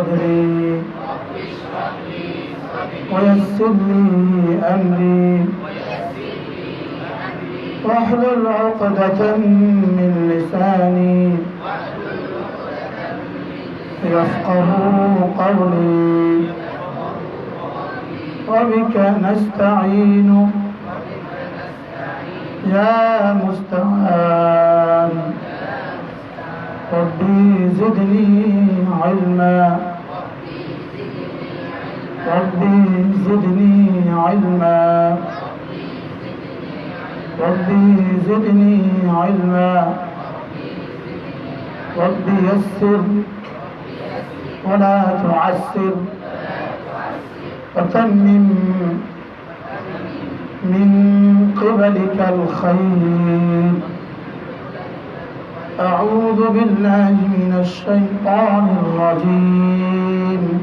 صدري. ويسر لي أمري. واحلل عقدة من لساني. يفقه قولي. وبك نستعين. يا مستعان. ربي زدني علما. ربي زدني علما. ربي زدني علما. ربي يسر ولا تعسر. وتمم من قبلك الخير. أعوذ بالله من الشيطان الرجيم.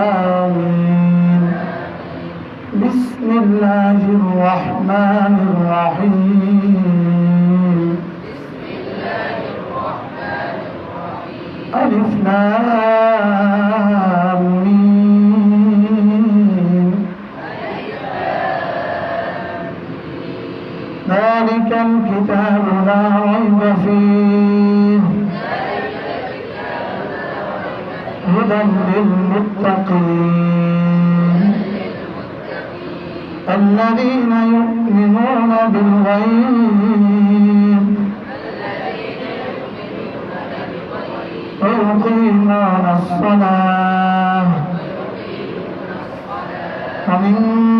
آمين بسم الله الرحمن الرحيم. ألف هدى للمتقين. الذين يؤمنون بالغيب. ويقيمون الصلاة. ومما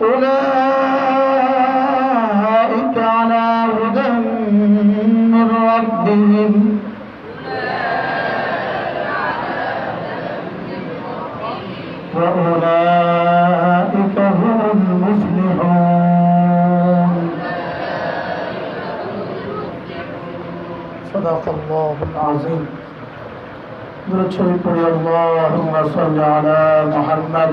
أولئك على هدى من ربهم. وأولئك هم المفلحون. صدق الله العظيم. برسول اللهم صل على محمد.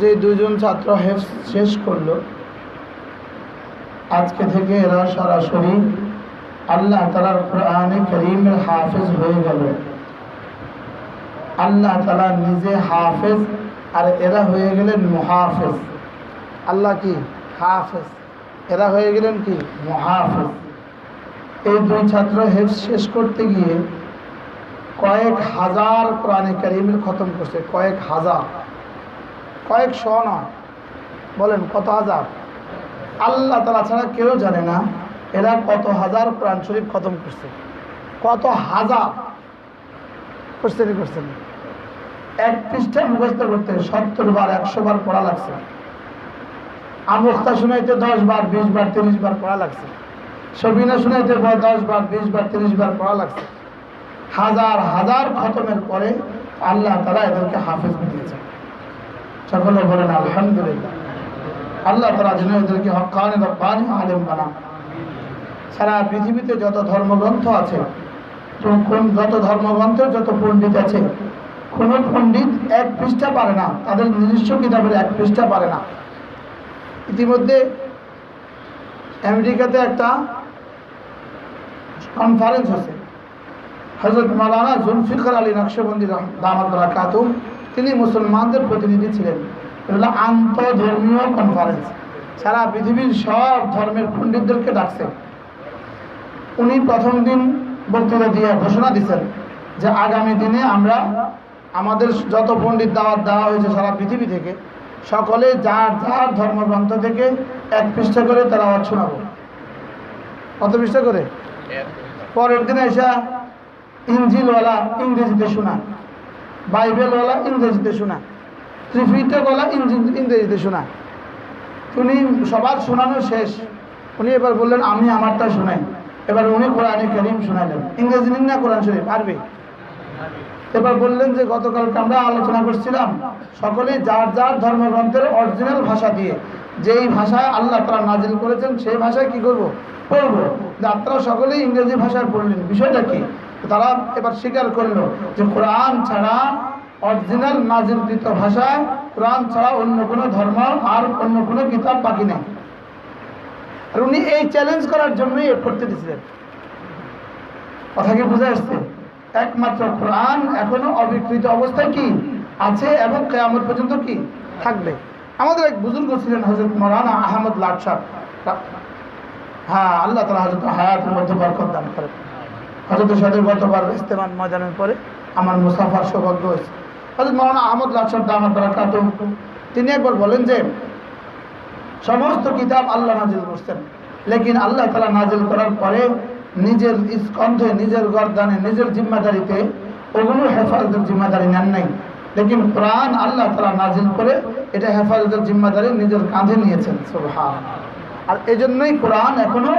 যে দুজন ছাত্র হেফ শেষ করল, আজকে থেকে এরা সরাসরি আল্লাহ তালার কোরআনে করিমের হাফেজ হয়ে গেল। আল্লাহ তালা নিজে হাফেজ আর এরা হয়ে গেলেন মহাফেজ। আল্লাহ কি? হাফেজ। এরা হয়ে গেলেন কি? মহাফেজ। এই দুই ছাত্র হেফ শেষ করতে গিয়ে কয়েক হাজার কোরআনে কারিমের খতম করছে, কয়েক হাজার। কয়েক শ নয় বলেন কত হাজার? আল্লাহ তালা ছাড়া কেউ জানে না এরা কত হাজার কোরআন শরীফ খতম করছে। কত হাজার? করছেন করছেন এক পৃষ্ঠা মুখস্থ করতে সত্তর বার, একশো বার পড়া লাগছে। আমুক্তা শুনাইতে দশ বার, বিশ বার, তিরিশ বার পড়া লাগছে। সবিনা শুনাইতে দশ বার, বিশ বার, তিরিশ বার পড়া লাগছে। হাজার হাজার খতমের পরে আল্লাহ তারা এদেরকে হাফেজ দিয়েছেন সকলে বলেন, আলহামদুলিল্লাহ। আল্লাহ তারা যেন এদেরকে হকানি রব্বানি আলেম বানান। সারা পৃথিবীতে যত ধর্মগ্রন্থ আছে কোন যত ধর্মগ্রন্থ যত পণ্ডিত আছে, কোন পণ্ডিত এক পৃষ্ঠা পারে না, তাদের নিজস্ব কিতাবের এক পৃষ্ঠা পারে না। ইতিমধ্যে আমেরিকাতে একটা কনফারেন্স হয়েছে। হজরত মালানা জুলফিকর আলী নকশবন্দি দামাত কাতুম তিনি মুসলমানদের প্রতিনিধি ছিলেন। এগুলো আন্তধর্মীয় কনফারেন্স সারা পৃথিবীর সব ধর্মের পণ্ডিতদেরকে ডাকছে। উনি প্রথম দিন বক্তৃতা দিয়ে ঘোষণা দিচ্ছেন যে আগামী দিনে আমরা আমাদের যত পণ্ডিত দাওয়াত দেওয়া হয়েছে সারা পৃথিবী থেকে সকলে যার যার ধর্মগ্রন্থ থেকে এক পৃষ্ঠা করে তারা শোনাবো। কত পৃষ্ঠা করে? পরের দিন এসা ইঞ্জিলওয়ালা ইংরেজিতে শোনা। বাইবেলওয়ালা ইংরেজিতে শোনা। ত্রিফিটকওয়ালা ইংরেজিতে শোনা। উনি সবার শোনানো শেষ। উনি এবার বললেন, আমি আমারটা শোনাই। এবার উনি কোরআনে করিম শোনালেন। ইংরেজি নিন না কোরআন শরীফ, পারবে? এবার বললেন যে, গতকালকে আমরা আলোচনা করছিলাম সকলে যার যার ধর্মগ্রন্থের অরিজিনাল ভাষা দিয়ে। যেই ভাষায় আল্লাহ তারা নাজিল করেছেন, সেই ভাষায় কি করব? পড়ব। যে আপনারা সকলেই ইংরেজি ভাষায় পড়লেন। বিষয়টা কি? তারা এবার স্বীকার করল যে কোরআন ছাড়া অরিজিনাল নাজিলকৃত ভাষায় কোরআন ছাড়া অন্য কোনো ধর্ম আর অন্য কোনো কিতাব বাকি নেই। আর উনি এই চ্যালেঞ্জ করার জন্যই করতে দিয়েছিলেন। কথা কি বুঝে আসছে একমাত্র কোরআন এখনও অবিকৃত অবস্থায় কি? আছে এবং কেয়ামত পর্যন্ত কি? থাকবে। আমাদের এক বুজুর্গ ছিলেন হজরত মৌলানা আহমদ লাট সাহ হ্যাঁ আল্লাহ তালা হজরত হায়াতের মধ্যে বরকত দান হজরত সাহেব গতবার ইস্তেমান ময়দানের পরে আমার মুসাফার সৌভাগ্য হয়েছে। হজরত মৌলানা আহমদ লাট সাহ দামাত তিনি একবার বলেন যে সমস্ত কিতাব আল্লাহ নাজিল করছেন। লেকিন আল্লাহ তালা নাজিল করার পরে নিজের স্কন্ধে নিজের গরদানে নিজের জিম্মাদারিতে ওগুলো হেফাজতের জিম্মাদারি নেন নাই। লেকিন কোরআন আল্লাহ তালা নাজিল করে এটা হেফাজতের জিম্মাদারি নিজের কাঁধে নিয়েছেন। সুবহান আর এই জন্যই কোরআন এখনও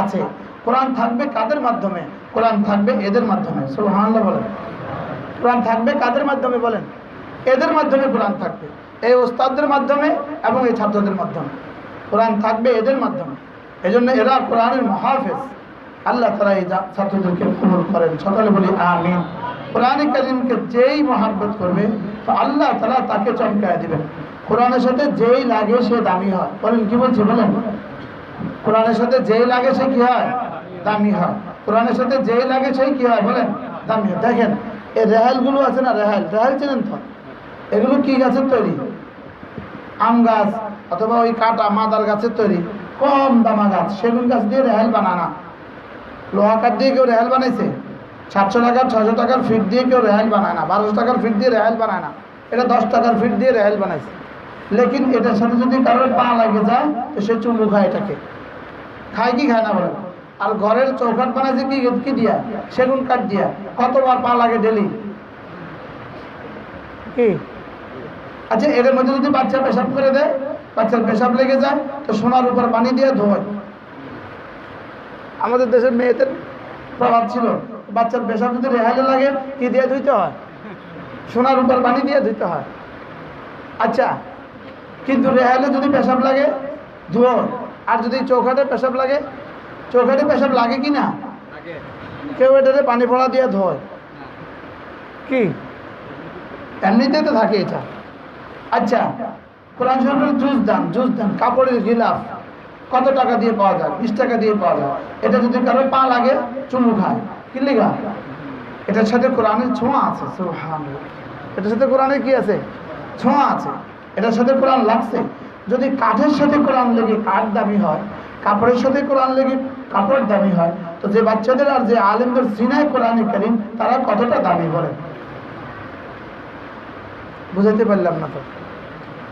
আছে। কোরআন থাকবে কাদের মাধ্যমে? কোরআন থাকবে এদের মাধ্যমে সুবহান বলেন। কোরআন থাকবে কাদের মাধ্যমে বলেন? এদের মাধ্যমে কোরআন থাকবে। এই ওস্তাদদের মাধ্যমে এবং এই ছাত্রদের মাধ্যমে। কোরআন থাকবে এদের মাধ্যমে। এই জন্য এরা কোরআনের মহাফেজ। আল্লাহ তারা এই ছাত্রদেরকে কবুল করেন। সকালে বলি আমিন। কোরআনে কালিমকে যেই মহাব্বত করবে, তো আল্লাহ তারা তাকে চমকায় দিবেন। কোরআনের সাথে যেই লাগে সে দামি হয়। বলেন, কি বলছি বলেন? কোরআনের সাথে যেই লাগে সে কি হয়? দামি হয় কোরআনের সাথে যেই লাগে সেই কি হয় বলেন? দামি হয় দেখেন, এই রেহালগুলো আছে না রেহাল রেহাল চেনেন তো? এগুলো কি গাছের তৈরি? আম গাছ অথবা ওই কাটা মাদার গাছের তৈরি। কম দামা গাছ। সেগুন গাছ দিয়ে রেহাল বানানা। লোহা কাঠ দিয়ে কেউ রেহাল বানাইছে? সাতশো টাকার ছশো টাকার ফিট দিয়ে কেউ রেহাল বানায় না। বারোশো টাকার ফিট দিয়ে রেহাল বানায় না। এটা দশ টাকার ফিট দিয়ে রেহাল বানাইছে। লেকিন এটার সাথে যদি কারোর পা লাগে যায়, তো সে চুমু খায় এটাকে। খায় কি খায় না বলে আর ঘরের চৌকাট বানাইছে কি? কি দিয়া সেগুন কাঠ দিয়া। কতবার পা লাগে ডেলি? কি? আচ্ছা এর মধ্যে যদি বাচ্চা পেশাব করে দেয় বাচ্চার পেশাব লেগে যায় তো সোনার উপর পানি দিয়ে ধোয়। আমাদের দেশের মেয়েদের প্রভাব ছিল। বাচ্চার পেশাব যদি রেহালে লাগে কি দিয়ে ধুইতে হয়? সোনার উপর পানি দিয়ে ধুইতে হয়। আচ্ছা কিন্তু রেহালে যদি পেশাব লাগে ধুয়ো। আর যদি চৌখাটে পেশাব লাগে চৌখাটে পেশাব লাগে কি না? কেউ এটাতে পানি ফোড়া দিয়ে ধোয়। কি? এমনিতে তো থাকে এটা। আচ্ছা কোরআন শরীফের জুস দান জুস দান কাপড়ের গিলাফ কত টাকা দিয়ে পাওয়া যায়? বিশ টাকা দিয়ে পাওয়া যায়। এটা যদি কারও পা লাগে চুমু খায়। কি লিগা? এটার সাথে কোরআনের ছোঁয়া আছে এটার সাথে কোরআনের কি আছে? ছোঁয়া আছে। এটার সাথে কোরআন লাগছে। যদি কাঠের সাথে কোরআন লেগে কাঠ দামি হয় কাপড়ের সাথে কোরআন লেগে কাপড় দামি হয়। তো যে বাচ্চাদের আর যে আলেমদের সিনায় কোরআনে করিম, তারা কতটা দামি বলেন বুঝাইতে পারলাম না তো।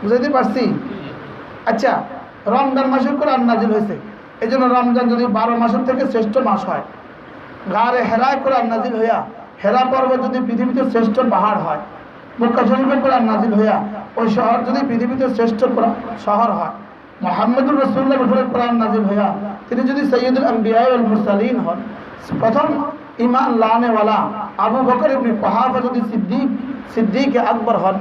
বুঝাইতে পারছি? আচ্ছা রমজান মাসে কোরআন নাজিল হয়েছে। এই জন্য রমজান যদি বারো মাসের থেকে শ্রেষ্ঠ মাস হয় গাড়ে হেরায় কোরআন নাজিল হইয়া, হেরা পর্বত যদি পৃথিবীতে শ্রেষ্ঠ পাহাড় হয়, মক্কা শরীফে কোরআন নাজিল হইয়া, ওই শহর যদি পৃথিবীতে শ্রেষ্ঠ শহর হয়, মোহাম্মদুর রসুল্লার উপরে কোরআন নাজিল হইয়া তিনি যদি সৈয়দুল আম্বিয়াল মুরসালিন হন, প্রথম ইমান লানেওয়ালা আবু বকর ইবনে কহাফা যদি সিদ্দিক সিদ্দিক আকবর হন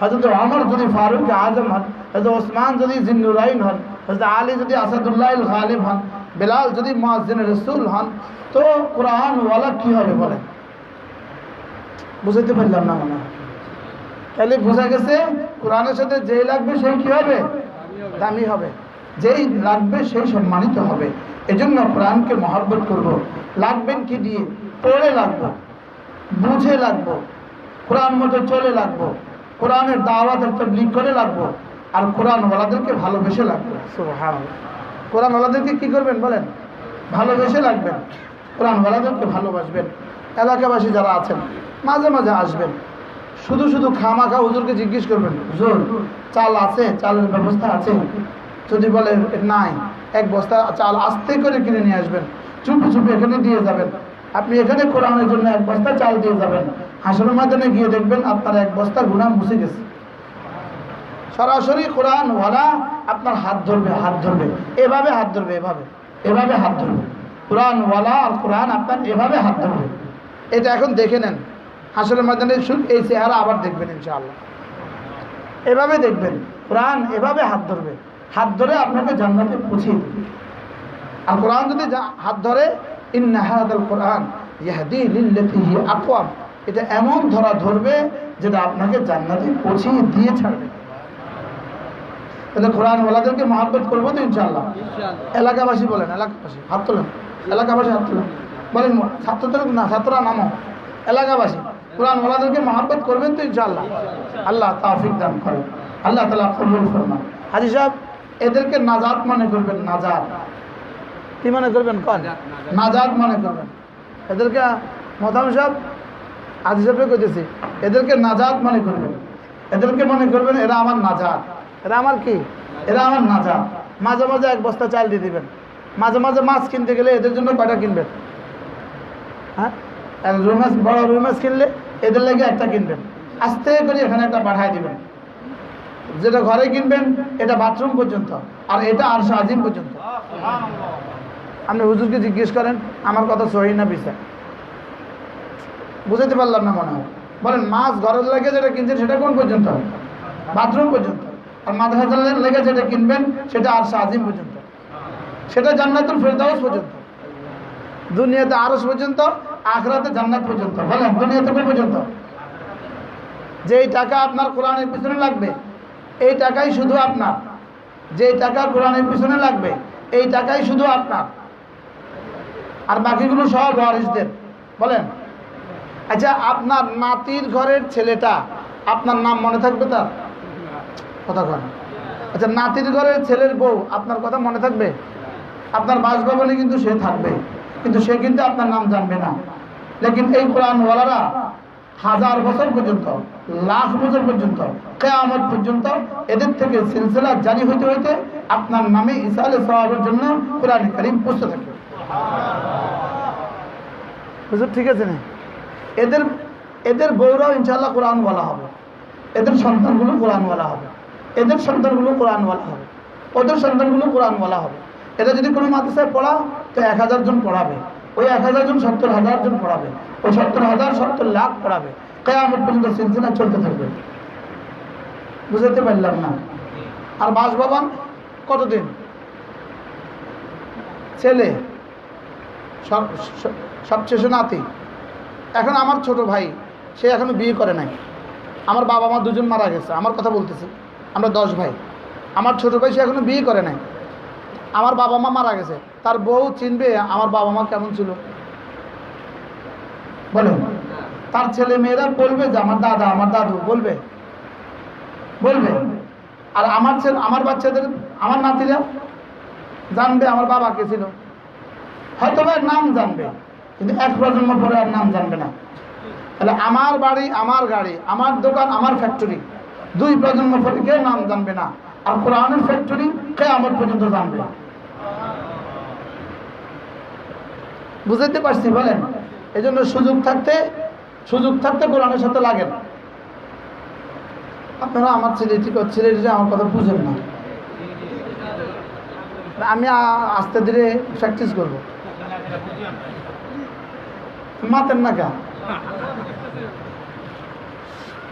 হজরত অমর যদি ফারুক আজম হন হজরত ওসমান যদি জিন্নুরাইন হন হজরত আলী যদি আসাদুল্লাহ গালিব হন, বেলাল যদি মুয়াজ্জিন রসুল হন, তো কোরআন ওয়ালা কি হবে বলেন? বুঝাইতে পারলাম না মনে হয়। তাহলে বোঝা গেছে কোরআনের সাথে যেই লাগবে সেই কি হবে? দামি হবে। যেই লাগবে সেই সম্মানিত হবে। এজন্য কোরআনকে মহব্বত করব। লাগবেন কি দিয়ে? পড়ে লাগবো বুঝে লাগবো কোরআন মতো চলে লাগবো কোরআনের দাওয়াতের তবলিগ করে লাগবো আর কোরআনওয়ালাদেরকে ভালোবেসে লাগবে। কোরআনওয়ালাদেরকে কি করবেন বলেন? ভালোবেসে লাগবেন কোরআনওয়ালাদেরকে ভালোবাসবেন। এলাকাবাসী যারা আছেন মাঝে মাঝে আসবেন। শুধু শুধু খামাখা হুজুরকে জিজ্ঞেস করবেন হুজুর চাল আছে? চালের ব্যবস্থা আছে? যদি বলে, নাই, এক বস্তা চাল আস্তে করে কিনে নিয়ে আসবেন, চুপি চুপি এখানে দিয়ে যাবেন। আপনি এখানে কোরআনের জন্য এক বস্তা চাল দিয়ে যাবেন। হাসনের ময়দানে গিয়ে দেখবেন আপনার এক বস্তা গুণা মুছে গেছে। সরাসরি কোরআন ওয়ালা আপনার হাত ধরবে হাত ধরবে। এভাবে হাত ধরবে, এভাবে। এভাবে হাত ধরবে। কোরআন ওয়ালা আর কোরআন আপনার এভাবে হাত ধরবে। এটা এখন দেখে নেন। হাসরের ময়দানে শুধু এই চেহারা আবার দেখবেন ইনশাআল্লাহ। এভাবে দেখবেন। কোরআন এভাবে হাত ধরবে। হাত ধরে আপনাকে জান্নাতে পৌঁছিয়ে দেবে। আর কোরআন যদি হাত ধরে ইন্নাহাদাল কোরআন ইয়াহদি আকওয়াম এটা এমন ধরা ধরবে যেটা আপনাকে জান্নাতে পৌঁছিয়ে দিয়ে ছাড়বে। তাহলে কোরআনওয়ালাদেরকে মহাব্বত করব তো ইনশাআল্লাহ। এলাকাবাসী বলেন এলাকাবাসী হাত তোলেন। এলাকাবাসী হাত তোলেন। বলেন ছাত্রদের না ছাত্ররা নামো। এলাকাবাসী কোরআনওয়ালাদেরকে মহাব্বত করবেন তো ইনশাআল্লাহ। আল্লাহ তাফিক দান করেন। আল্লাহ তালা কবুল ফরমান হাজি সাহেব এদেরকে নাজাত মনে করবেন নাজাত। কি মনে করবেন? কন? নাজাত মনে করবেন। এদেরকে মতাম সাহেব হাজি সাহেবকে কইতেছি এদেরকে নাজাত মনে করবেন। এদেরকে মনে করবেন এরা আমার নাজাত। এরা আমার কি? এরা আমার নাজাত। মাঝে মাঝে এক বস্তা চাল দিয়ে দিবেন। মাঝে মাঝে মাছ কিনতে গেলে এদের জন্য কয়টা কিনবেন? হ্যাঁ? রুই মাছ বড় রুই মাছ কিনলে এদের লেগে একটা কিনবেন। আস্তে করে এখানে একটা পাঠায় দিবেন। যেটা ঘরে কিনবেন, এটা বাথরুম পর্যন্ত, আর এটা আর আজিম পর্যন্ত। আপনি হুজুরকে জিজ্ঞেস করেন, আমার কথা সহি না বিষয় বুঝাতে পারলাম না মনে হয়। বলেন, মাছ ঘরের লেগে যেটা কিনছেন, সেটা কোন পর্যন্ত? বাথরুম পর্যন্ত। আর মাদ্রাসার লেগে যেটা কিনবেন, সেটা আর আজিম পর্যন্ত। সেটা জান্নাতুল ফেরদাউস পর্যন্ত। দুনিয়াতে আরস পর্যন্ত, আখরাতে জান্নাত পর্যন্ত। বলেন, দুনিয়াতে কোন পর্যন্ত? যেই টাকা আপনার কোরআনের পিছনে লাগবে এই টাকাই শুধু আপনার। যে টাকা কোরআনের পিছনে লাগবে, এই টাকাই শুধু আপনার। আর বাকিগুলো সব ওয়ারিসদের। বলেন। আচ্ছা আপনার নাতির ঘরের ছেলেটা, আপনার নাম মনে থাকবে তার? কথা কন। আচ্ছা নাতির ঘরের ছেলের বউ, আপনার কথা মনে থাকবে? আপনার বাসভবনে কিন্তু সে থাকবে, কিন্তু সে কিন্তু আপনার নাম জানবে না। লেকিন এই কোরআনওয়ালারা হাজার বছর পর্যন্ত, লাখ বছর পর্যন্ত, কেয়ামত পর্যন্ত এদের থেকে সিলসিলা জারি হইতে হইতে আপনার নামে ইসালে সবাবের জন্য কোরআন করিম পুষতে বুঝলো ঠিক আছে না? এদের এদের বউরাও ইনশাল্লাহ কোরআন বলা হবে। এদের সন্তানগুলো কোরআন বলা হবে। এদের সন্তানগুলো কোরআন বলা হবে। ওদের সন্তানগুলো কোরআন বলা হবে। এটা যদি কোনো মাদ্রাসায় পড়া, তো এক হাজার জন পড়াবে। ওই এক হাজার জন, সত্তর হাজার জন পড়াবে। ওই সত্তর হাজার, সত্তর লাখ পড়াবে। কেয়ামত পর্যন্ত সিলসিলা চলতে থাকবে। বুঝতে পারলাম না। আর বাসভবন কতদিন? ছেলে, সব, সব- সবশেষে নাতি। এখন আমার ছোট ভাই, সে এখনও বিয়ে করে নাই। আমার বাবা মা দুজন মারা গেছে। আমার কথা বলতেছি। আমরা দশ ভাই। আমার ছোট ভাই, সে এখনও বিয়ে করে নাই। আমার বাবা মা মারা গেছে। তার বউ চিনবে আমার বাবা মা কেমন ছিল। বলেন তার ছেলে মেয়েরা বলবে যে, আমার দাদা, আমার দাদু। বলবে। বলবে। আর আমার ছেলে, আমার বাচ্চাদের, আমার নাতিরা জানবে আমার বাবা কে ছিল। হয়তো বা নাম জানবে, কিন্তু এক প্রজন্ম পরে আর নাম জানবে না। তাহলে আমার বাড়ি, আমার গাড়ি, আমার দোকান, আমার ফ্যাক্টরি দুই প্রজন্ম পরে কেউ নাম জানবে না। আর কোরআনের ফ্যাক্টরি কে আমার পর্যন্ত জানবে। বুঝতে পারছি, বলেন। এই জন্য সুযোগ থাকতে সুযোগ থাকতে কোরআনের সাথে লাগেন। আপনারা আমার ছেলেটি ছেলেটি আমার কথা বুঝেন না। আমি আস্তে ধীরে প্র্যাকটিস করব। মাতেন না কেন?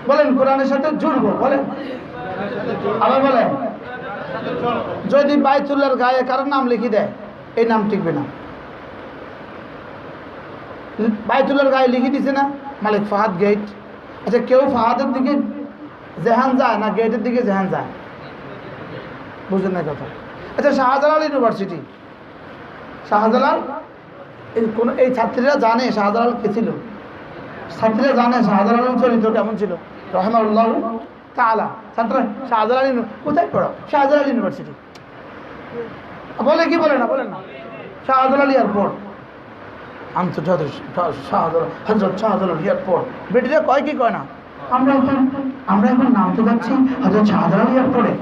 বলেন, কোরআনের সাথে জুড়বো, বলেন। আবার বলেন, যদি বাইতুল্লার গায়ে কারোর নাম লিখে দেয়, এই নাম টিকবে না। বাইতুল্লার গায়ে লিখে দিছে না? মালিক ফাহাদ গেট আচ্ছা কেউ ফাহাদের দিকে জেহান যায় না গেটের দিকে জেহান যায়? বুঝলেন না কথা। আচ্ছা শাহজালাল ইউনিভার্সিটি শাহজালাল কোন এই ছাত্রীরা জানে শাহজালাল কে ছিল? ছাত্রীরা জানে শাহজালালের চরিত্র কেমন ছিল? রহমাউল্লাহ তালা ছাত্র শাহজালাল কোথায় পড়ো শাহজালাল ইউনিভার্সিটি বলে কি বলে না? বলেন না। শাহজালাল এয়ারপোর্ট আন্তর্জাতিক হজরত শাহজালাল এয়ারপোর্ট কয় কি কয় না? আমরা এখন আমরা এখন নামতে যাচ্ছি হজরত শাহজালাল এয়ারপোর্টে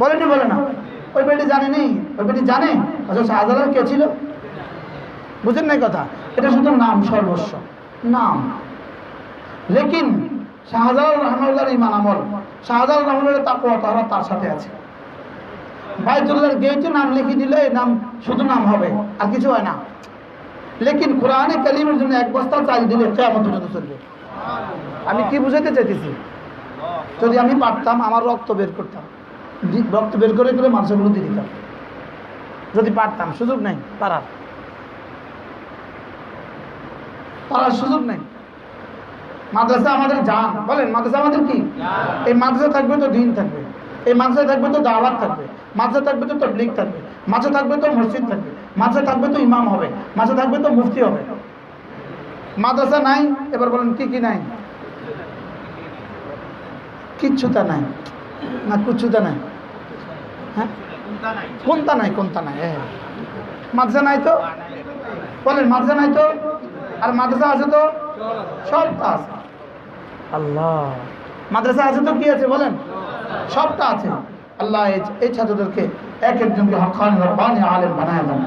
বলেনি বলে না। ওই বেটি জানে নেই। ওই বেটি জানে? হজরত শাহজালাল কে ছিল? বুঝেন নাই কথা? এটা শুধু নাম সর্বস্ব। নাম। লেকিন শাহজালাল রহমাল্লার ইমান আমল। শাহজালাল রহমানের তাকুয়া তারা তার সাথে আছে। বাইতুল্লাহর গেটে নাম লিখে দিলে নাম শুধু নাম হবে, আর কিছু হয় না। লেকিন কোরআনে কালিমের জন্য এক বস্তা চাল দিলে কেমন চলবে। আমি কি বুঝাতে চাইতেছি? যদি আমি পারতাম, আমার রক্ত বের করতাম। রক্ত বের করে করে মানুষগুলো দিয়ে দিতাম। যদি পারতাম, সুযোগ নেই, পারার। পারার সুযোগ নেই। মাদ্রাসা আমাদের জান। বলেন, মাদ্রাসা আমাদের কি? এই মাদ্রাসা থাকবে তো দিন থাকবে। এই মাদ্রাসা থাকবে তো দাওয়াত থাকবে। মাদ্রাসা থাকবে তো তবলিগ থাকবে। মাঝে থাকবে তো মসজিদ থাকবে। মাঝে থাকবে তো ইমাম হবে, মাঝে থাকবে তো মুফতি হবে। মাদ্রাসা নাই, এবার বলেন কি কি নাই? কিচ্ছুতা নাই। না, কুচ্ছুতা নাই। হ্যাঁ? কোনটা নাই কোনটা নাই হ্যাঁ মাদ্রাসা নাই তো? বলেন, মাদ্রাসা নাই তো? আর মাদ্রাসা আছে তো? সবটা আছে। আল্লাহ। মাদ্রাসা আছে তো কি আছে, বলেন? সবটা আছে। আল্লাহ এই- এই ছাত্রদেরকে এক একজনকে হকানি রব্বানি আলেম বানায় দেন।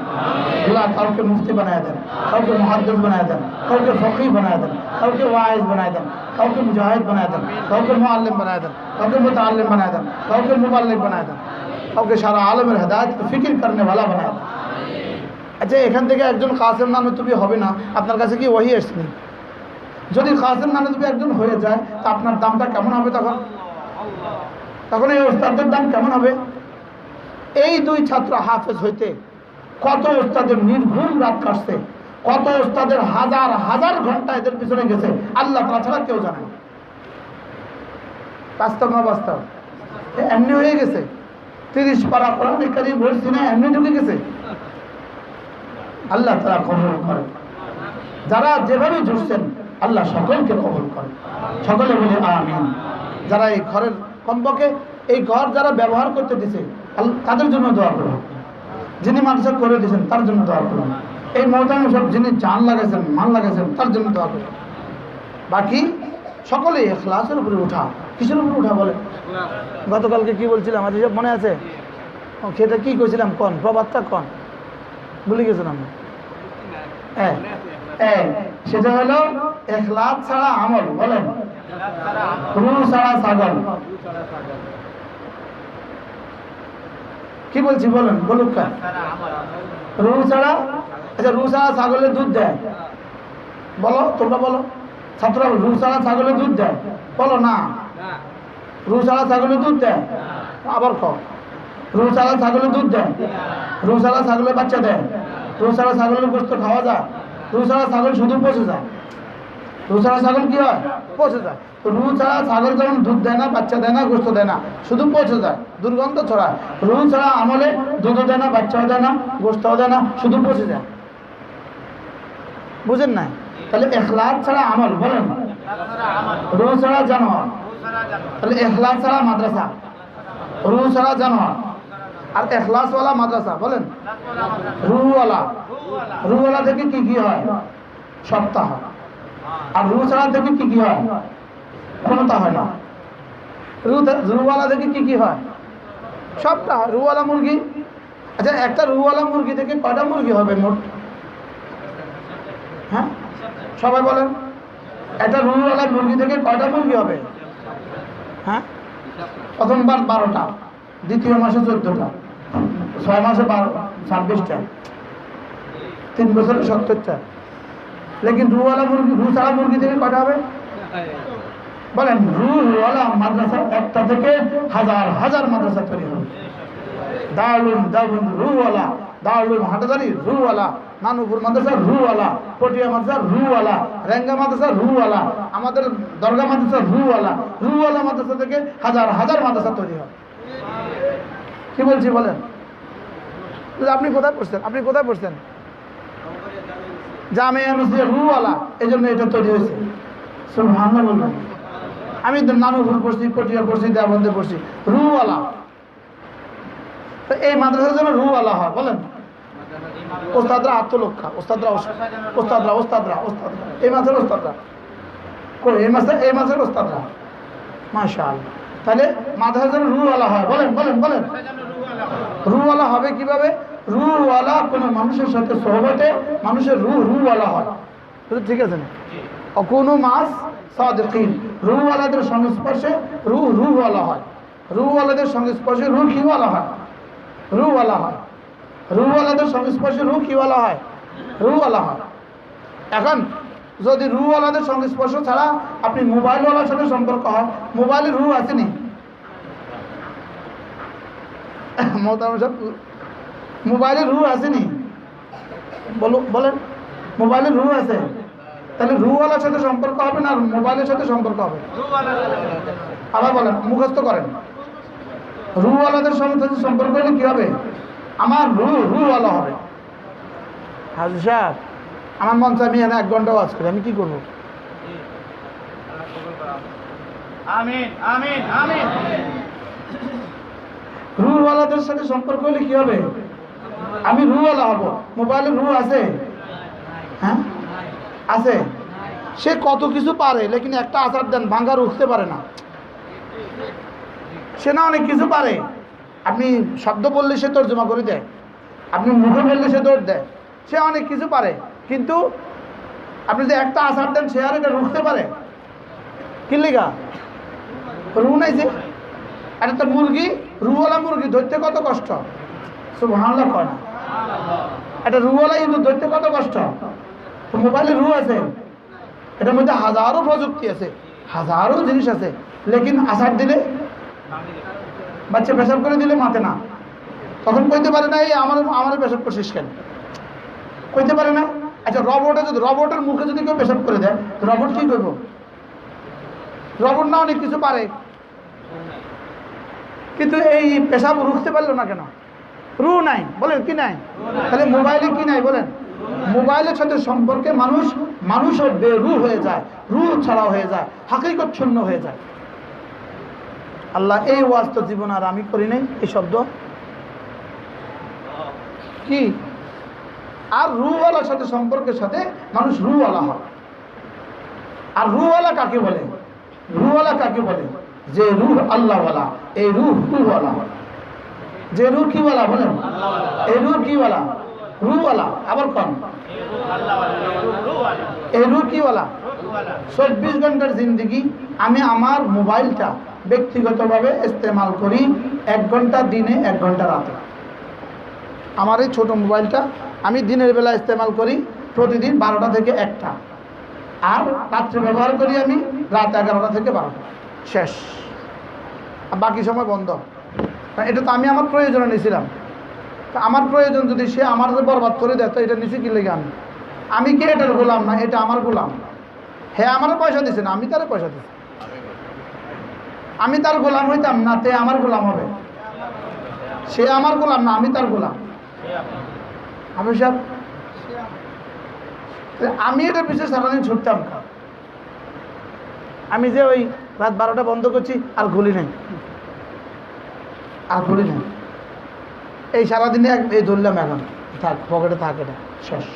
আল্লাহ কাউকে মুফতি বানায় দেন কাউকে মহাদ্দিস বানায় দেন কাউকে ফকি বানায় দেন কাউকে ওয়াইজ বানায় দেন কাউকে মুজাহিদ বানায় দেন কাউকে মুআল্লিম বানায় দেন কাউকে মুতাআল্লিম বানায় দেন কাউকে মুবাল্লিগ বানায় দেন কাউকে সারা আলমের হেদায়ত ফিকির করনে वाला বানায় দেন। আচ্ছা এখান থেকে একজন কাসেম নামে তুমি হবে না আপনার কাছে কি ওহি আসছে? যদি কাসেম নামে তুমি একজন হয়ে যায় তা আপনার দামটা কেমন হবে তখন? তখন এই ওস্তাদের দাম কেমন হবে? এই দুই ছাত্র হাফেজ হইতে কত ওস্তাদের নির্ঘুম রাত কাটছে, কত ওস্তাদের হাজার হাজার ঘণ্টা এদের পিছনে গেছে, আল্লাহ তাছাড়া কেউ জানে। বাস্তব না বাস্তব? এমনি হয়ে গেছে। তিরিশ পারা কোরআন কারি ভরছি না এমনি ঢুকে গেছে। আল্লাহ তারা কবল করে। যারা যেভাবে জুড়ছেন, আল্লাহ সকলকে কবল করে। সকলে বলে আমিন। যারা এই ঘরের কমপক্ষে, এই ঘর যারা ব্যবহার করতে দিছে তাদের জন্য দোয়া করুন যিনি মানুষের করে দিয়েছেন, তার জন্য দোয়া করুন এই মহতামে সব যিনি জান লাগাইছেন, মান লাগাইছেন, তার জন্য দোয়া করুন বাকি সকলে এখলাসের উপরে উঠা। কিসের উপরে উঠা বলে? গতকালকে কি বলছিলাম? আমার সব মনে আছে? সেটা কি কইছিলাম? কন? প্রবাদটা কন? ভুলে গেছিলাম হ্যাঁ সেটা হলো এখলাস ছাড়া আমল, বলেন। ছাড়া ছাগল কি বলছি বলেন, বলুক রু ছাড়া? আচ্ছা রু ছাড়া ছাগলের দুধ দেয়। বলো, তোমরা বলো। ছাত্ররা রু ছাড়া ছাগলের দুধ দেয়? বলো, না। রু ছাড়া ছাগলের দুধ দেয়? আবার কও। রু ছাড়া ছাগলের দুধ দেয়? রু ছাড়া ছাগলের বাচ্চা দেয়? রু ছাড়া ছাগলের গোস্ত খাওয়া যায়? রু ছাড়া ছাগল শুধু পচে যায়? রু ছাড়া ছাগল কি হয়? পচে যায়। তো রু ছাড়া ছাগল যেমন দুধ দেয় না, বাচ্চা দেয় না, গোস্ত দেয় না, শুধু পচে যায়, দুর্গন্ধ ছড়ায়। রু ছাড়া আমলে দুধও দেয় না, বাচ্চাও দেয় না, গোস্তও দেয় না, শুধু পচে যায়। বুঝেন না তাহলে এখলাস ছাড়া আমল, বলেন। রু ছাড়া জানোয়ার। তাহলে এখলাস ছাড়া মাদ্রাসা। রু ছাড়া জানোয়ার। আর এখলাসওয়ালা মাদ্রাসা, বলেন। রুওয়ালা। রুওয়ালা থেকে কি কি হয়? সপ্তাহ। আর রু ছাড়া থেকে কি কি হয়? কোনোটা হয় না। রুওয়ালা থেকে কি কি হয়? সবটা রুওয়ালা মুরগি? আচ্ছা একটা রুওয়ালা মুরগি থেকে কয়টা মুরগি হবে মোট? হ্যাঁ? সবাই বলেন। একটা রুওয়ালা মুরগি থেকে কয়টা মুরগি হবে? হ্যাঁ? প্রথমবার বারোটা, দ্বিতীয় মাসে চোদ্দটা, ছয় মাসে বারো, ছাব্বিশটা, তিন বছরে সত্তরটা। লেকিন রুওয়ালা মুরগি ছাড়া মুরগি থেকে কটা হবে বলেন রুওয়ালা মাদ্রাসা একটা থেকে হাজার হাজার মাদ্রাসা তৈরি হবে দারুল দারুল রুওয়ালা দারুল হাটাদারি রুওয়ালা নানুপুর মাদ্রাসা রুওয়ালা পটিয়া মাদ্রাসা রুওয়ালা রেঙ্গা মাদ্রাসা রুওয়ালা আমাদের দরগা মাদ্রাসা রুওয়ালা রুওয়ালা মাদ্রাসা থেকে হাজার হাজার মাদ্রাসা তৈরি হবে কি বলছি বলেন আপনি কোথায় পড়ছেন? আপনি কোথায় পড়ছেন? জামে রুওয়ালা এই জন্য এটা তৈরি হয়েছে। আমি নানুপুর পড়ছি পটিয়া পড়ছি পড়ছি। রুওয়ালা। এই মাদ্রাসার জন্য রুওয়ালা হয়, বলেন। ওস্তাদরা আত্মলক্ষা ওস্তাদরা ওস্তাদরা ওস্তাদরা ওস্তাদরা। এই মাসের ওস্তাদরা। এই মাসে এই মাসের ওস্তাদরা? মাশাআল্লাহ। তাহলে মাদ্রাসার জন্য রুওয়ালা হয়, বলেন বলেন বলেন। রুওয়ালা হবে কীভাবে? রুওয়ালা কোনো মানুষের সাথে সহবতে মানুষের রু রুওয়ালা হয়। ঠিক আছে না? কোনো মাস সাদিকিন। রুওয়ালাদের সংস্পর্শে রু রুওয়ালা হয়। রুওয়ালাদের সংস্পর্শে রু কিওয়ালা হয়? রুওয়ালা হয়। রুওয়ালাদের সংস্পর্শে রু কিওয়ালা হয়? রুওয়ালা হয়। এখন যদি রুওয়ালাদের সংস্পর্শ ছাড়া আপনি মোবাইলওয়ালার সাথে সম্পর্ক হয় মোবাইলে রু আসেনি মোহতারাম সাহেব মোবাইলে রু আসেনি বলো বলেন। মোবাইলে রু আছে। তাহলে রুওয়ালার সাথে সম্পর্ক হবে না মোবাইলের সাথে সম্পর্ক হবে? আবার বলেন মুখস্থ করেন। রুওয়ালাদের সাথে সম্পর্ক হলে কি হবে? আমার রু রুওয়ালা হবে। হাজি সাহেব। আমার মন চাই আমি এখানে এক ঘণ্টা ওয়াজ করি আমি কি করব? আমিন আমিন আমিন। রুওয়ালাদের সাথে সম্পর্ক হলে কি হবে? আমি রুওয়ালা হব। মোবাইলে রু আছে? হ্যাঁ? আছে? সে কত কিছু পারে, লেকিন একটা আচার দেন, ভাঙ্গার উঠতে পারে না। সে না অনেক কিছু পারে। আপনি শব্দ বললে সে তর্জমা করে দেয়। আপনি মুখে বললে সে দৌড় দেয়। সে অনেক কিছু পারে। কিন্তু আপনি যে একটা আচার দেন, সে আর এটা রুখতে পারে? কি রু নাই যে? একটা মুরগি, রুওয়ালা মুরগি, ধরতে কত কষ্ট? সব হামলা কয় না। একটা রুওয়ালা কিন্তু ধরতে কত কষ্ট। মোবাইলে রু আছে। এটার মধ্যে হাজারো প্রযুক্তি আছে, হাজারো জিনিস আছে। লেকিন আসার দিলে বাচ্চা পেশাব করে দিলে মাতে না। তখন কইতে পারে না, এই আমার আমার পেশাব করছিস কেন? কইতে পারে না আচ্ছা রবটে যদি, রবটের মুখে যদি কেউ পেশাব করে দেয়, রবট কি করব? রবট না অনেক কিছু পারে। কিন্তু এই পেশাব রুখতে পারল না কেন? রু নাই, বলেন, কি নাই? তাহলে মোবাইলে কি নাই, বলেন? মোবাইলের সাথে সম্পর্কে মানুষ মানুষও বেরু হয়ে যায়, রু ছাড়া হয়ে যায় হাকিকচ্ছন্ন হয়ে যায়। আল্লাহ এই ওয়াজ তো জীবন আর আমি করি নাই, এই শব্দ। কি? আর রুওয়ালার সাথে সম্পর্কের সাথে মানুষ রুওয়ালা হয়। আর রুওয়ালা কাকে বলে? রুওয়ালা কাকে বলে? যে রুহ আল্লাহওয়ালা, এই রুহ রুহওয়ালা যে রুহ কিওয়ালা বলেন। এই রুহ কিওয়ালা রুহওয়ালা আবার কন। এই রুহ কিওয়ালা চব্বিশ ঘণ্টার জিন্দগি আমি আমার মোবাইলটা ব্যক্তিগতভাবে ইস্তেমাল করি এক ঘণ্টা দিনে এক ঘণ্টা রাতে। আমার এই ছোটো মোবাইলটা আমি দিনের বেলা ইস্তেমাল করি প্রতিদিন বারোটা থেকে একটা। আর রাত্রে ব্যবহার করি আমি রাত এগারোটা থেকে বারোটা। শেষ। আর বাকি সময় বন্ধ। এটা তো আমি আমার প্রয়োজনে নিয়েছিলাম তা আমার প্রয়োজন যদি সে আমার বরবাদ করে দেয়, তো এটা নিচে কি লেগে আমি? আমি কে এটার গোলাম না, এটা আমার গোলাম? হ্যাঁ আমার পয়সা দিছে না, আমি তার পয়সা দিছি। আমি তার গোলাম হইতাম না, তে আমার গোলাম হবে। সে আমার গোলাম না, আমি তার গোলাম। আমি সব আমি এটা বিশেষ সারাদিন ছুটতাম। আমি যে ওই রাত বারোটা বন্ধ করছি, আর খুলি নাই। আর বলি না। এই সারাদিনে এই ধরলাম এখন। থাক, পকেটে থাক এটা। শেষ।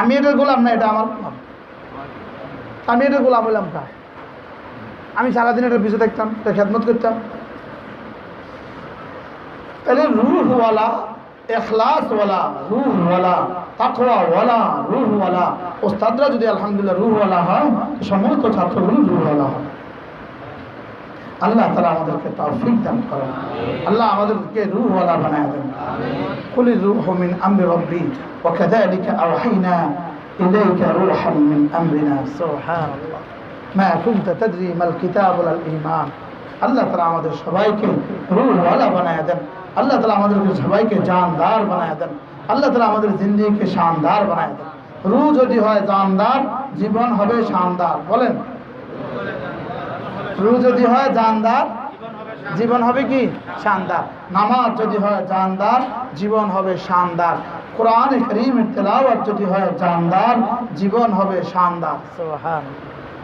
আমি এটার গোলাম না, এটা আমার আমি এটার গোলাম হইলাম কা আমি সারাদিন এটা পিছু দেখতাম এটা খেদমত করতাম। তাহলে রুহওয়ালা এখলাসওয়ালা রুহওয়ালা তাকওয়াওয়ালা রুহওয়ালা ওস্তাদরা যদি আলহামদুলিল্লাহ রুহওয়ালা হয় সমস্ত ছাত্রগুলো রুহওয়ালা হয়। আল্লাহ তালা আমাদেরকে তৌফিক দান করেন। আল্লাহ আমাদেরকে রুহওয়ালা বানায় দেন। কুলি রুহ মিন আমরি রব্বি ওয়া কাযালিকা আওহাইনা ইলাইকা রুহাম মিন আমরিনা। সুবহানাল্লাহ। মা কুনতা তাদরি মাল কিতাব ওয়াল ঈমান। আল্লাহ তালা আমাদের সবাইকে রুহওয়ালা বানায় দেন। আল্লাহ তালা আমাদেরকে সবাইকে জানদার বানায় দেন। আল্লাহ তালা আমাদের জিন্দিগিকে শানদার বানায় দেন। রু যদি হয় জানদার, জীবন হবে শানদার। বলেন। রু যদি হয় জানদার জীবন হবে কি শানদার নামাজ যদি হয় জানদার জীবন হবে শানদার কোরআন করিমের তেলাওয়াত যদি হয় জানদার জীবন হবে শানদার সুবহান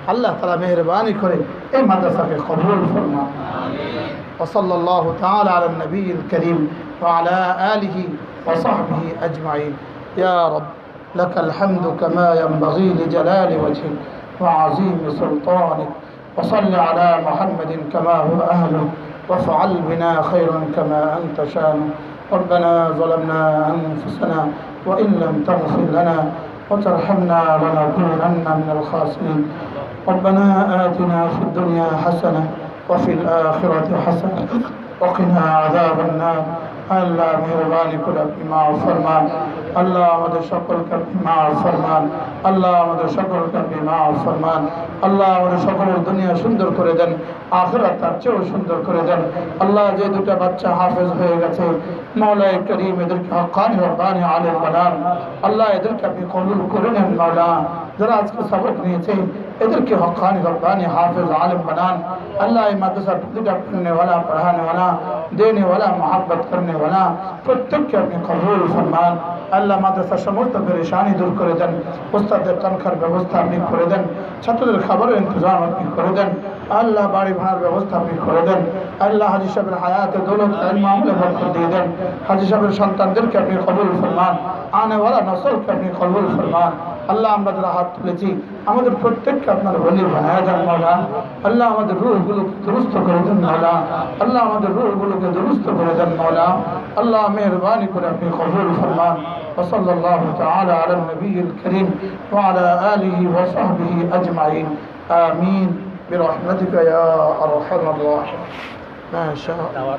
আল্লাহ তালা মেহরবানি করে এই মাদ্রাসাকে কবুল ফরমান وصلى الله تعالى على النبي الكريم وعلى آله وصحبه أجمعين يا رب لك الحمد كما ينبغي لجلال وجهك وعظيم سلطانك وصل على محمد كما هو أهله وافعل بنا خيرا كما أنت شان. ربنا ظلمنا أنفسنا وإن لم تغفر لنا وترحمنا لنكونن من الخاسرين. ربنا آتنا في الدنيا حسنة وفي الآخرة حسنة وقنا عذاب النار. আল্লাহ মেহরবানি করে আপনি মা ফরমান। আল্লাহ আমাদের সকলকে আপনি মা ফরমান। আল্লাহ আমাদের সকলকে আপনি মা ফরমান। আল্লাহ আমাদের সকলের দুনিয়া সুন্দর করে দেন। আখরাত তার চেয়েও সুন্দর করে দেন আল্লাহ যে দুটা বাচ্চা হাফেজ হয়ে গেছে মৌলাই করিম এদেরকে হকানি হকানি আলেম বানান আল্লাহ এদেরকে আপনি কবুল করে নেন মৌলা যারা আজকে সবক নিয়েছে এদেরকে হকানি হকানি হাফেজ আলেম বানান अल्लाह ये मदरसा प्रतिटा पढ़ने वाला पढ़ाने वाला देने वाला मोहब्बत करने वाला প্রত্যেককে আপনি কবুল ফরমান আল্লাহ মাদ্রাসার সমস্ত পেরেশানি দূর করে দেন ওস্তাদের তনখার ব্যবস্থা আপনি করে দেন ছাত্রদের খাবারের ইন্তজাম আপনি করে দেন আল্লাহ বাড়ি ভাড়ার ব্যবস্থা আপনি করে দেন আল্লাহ হাজি সাহেবের হায়াতে দৌলত মামলে বরকত দিয়ে দেন হাজি সাহেবের সন্তানদেরকে আপনি কবুল ফরমান আনে ওয়ালা নসলকে আপনি কবুল ফরমান আল্লাহ আমরা যারা হাত তুলেছি আমাদের প্রত্যেককে আপনার বলি বানায় দেন মৌলা আল্লাহ আমাদের রুহগুলোকে দুরুস্ত করে দেন মৌলা আল্লাহ আমাদের রুহগুলোকে দুরুস্ত করে দেন মৌলা আল্লাহ মেহরবানি করে আপনি কবুল ফরমান وصلى الله تعالى على النبي الكريم وعلى آله وصحبه أجمعين آمين برحمتك يا أرحم الراحمين. ما شاء الله.